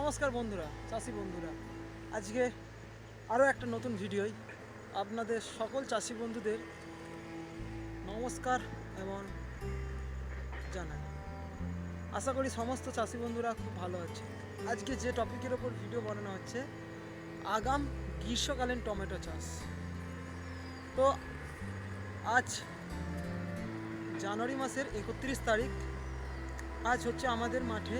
নমস্কার বন্ধুরা, চাষি বন্ধুরা। আজকে আরও একটা নতুন ভিডিওই আপনাদের সকল চাষি বন্ধুদের নমস্কার এবং জানাই। আশা করি সমস্ত চাষি বন্ধুরা খুব ভালো আছে। আজকে যে টপিকের ওপর ভিডিও বানানো হচ্ছে, আগাম গ্রীষ্মকালীন টমেটো চাষ। তো আজ জানুয়ারি মাসের একত্রিশ তারিখ, আজ হচ্ছে আমাদের মাঠে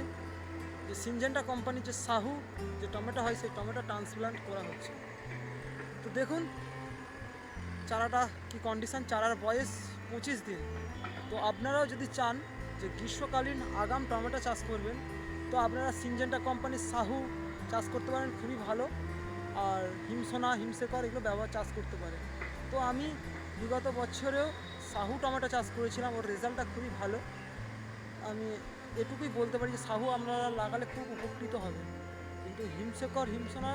যে সিনজেন্টা কোম্পানির যে সাহু, যে টমেটো হয়, সেই টমেটো ট্রান্সপ্লান্ট করা হচ্ছে। তো দেখুন, চারাটা কি কন্ডিশন চারার বয়স পঁচিশ দিন। তো আপনারাও যদি চান যে গ্রীষ্মকালীন আগাম টমেটো চাষ করবেন, তো আপনারা সিনজেন্টা কোম্পানির সাহু চাষ করতে পারেন, খুবই ভালো। আর হিমসোনা হিমশেকর এগুলো ব্যবহার চাষ করতে পারেন। তো আমি বিগত বছরেও সাহু টমেটো চাষ করেছিলাম, ওর রেজাল্টটা খুবই ভালো। আমি এটুকুই বলতে পারি যে সাহু আপনারা লাগালে খুব উপকৃত হবে। কিন্তু হিমশেকর হিমসোনা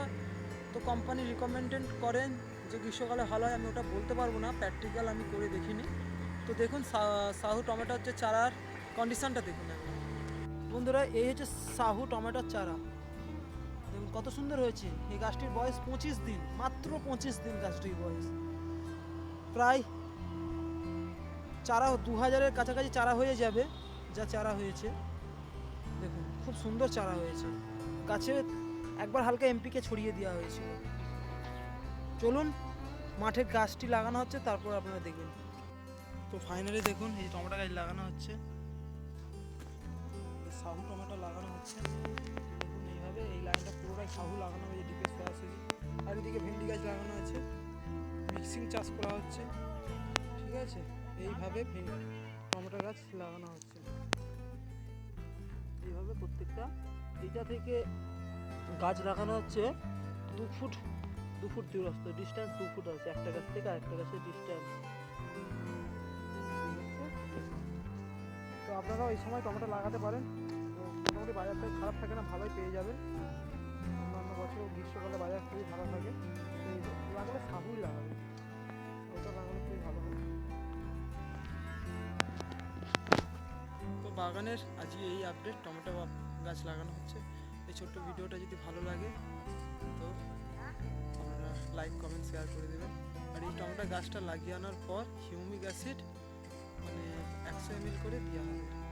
তো কোম্পানি রিকমেন্ডেড করেন যে গ্রীষ্মকালে ভালো হয়, আমি ওটা বলতে পারব না প্র্যাকটিক্যাল আমি করে দেখিনি। তো দেখুন সাহু টমেটো হচ্ছে চারার কন্ডিশনটা দেখুন বন্ধুরা, এই হচ্ছে সাহু টমেটোর চারা। দেখুন, কত সুন্দর হয়েছে। এই গাছটির বয়স পঁচিশ দিন, মাত্র পঁচিশ দিন গাছটির বয়স। প্রায় চারা দু হাজারের কাছাকাছি চারা হয়ে যাবে। যা চারা হয়েছে। দেখুন, খুব সুন্দর চারা হয়েছে। গাছে একবার হালকা এমপিকে ছড়িয়ে দেওয়া হয়েছিল। চলুন, মাঠে গাছটি লাগানো হচ্ছে, তারপর আপনারা দেখবেন। তো ফাইনালি দেখুন, এই টমেটো গাছ লাগানো হচ্ছে। সাহু টমেটো লাগানো হচ্ছে। দেখুন, এইভাবে এই লাইনটা পুরোটাই সাহু লাগানো হয়েছে দিকে সরাসরি আর এদিকে ভেন্ডি গাছ লাগানো আছে। মিক্সিং চাষ করা হচ্ছে। ঠিক আছে? এইভাবে ভেন্ডি টমেটো গাছ লাগানো হচ্ছে। এইভাবে প্রত্যেকটা এইটা থেকে গাছ লাগানো হচ্ছে। দু ফুট দু ফুট দূরত্ব ডিস্টেন্স দু ফুট আছে। একটা গাছ থেকে আরেকটা গাছের ডিস্টেন্স তো আপনারাও এই সময় টমেটো লাগাতে পারেন। মোটামুটি বাজারটা খারাপ থাকে না, ভালোই পেয়ে যাবেন। অন্যান্য বছর গ্রীষ্মকালে বাজার খুবই ভালো থাকে। লাগালে বাগানের আজকে এই আপডেট টমেটো গাছ লাগানো হচ্ছে। এই ছোট্ট ভিডিওটা যদি ভালো লাগে, তো আপনারা লাইক কমেন্ট শেয়ার করে দেবেন। আর এই টমেটো গাছটা লাগিয়ে আনার পর, হিউমিক অ্যাসিড মানে একশো এম করে দেওয়া হবে।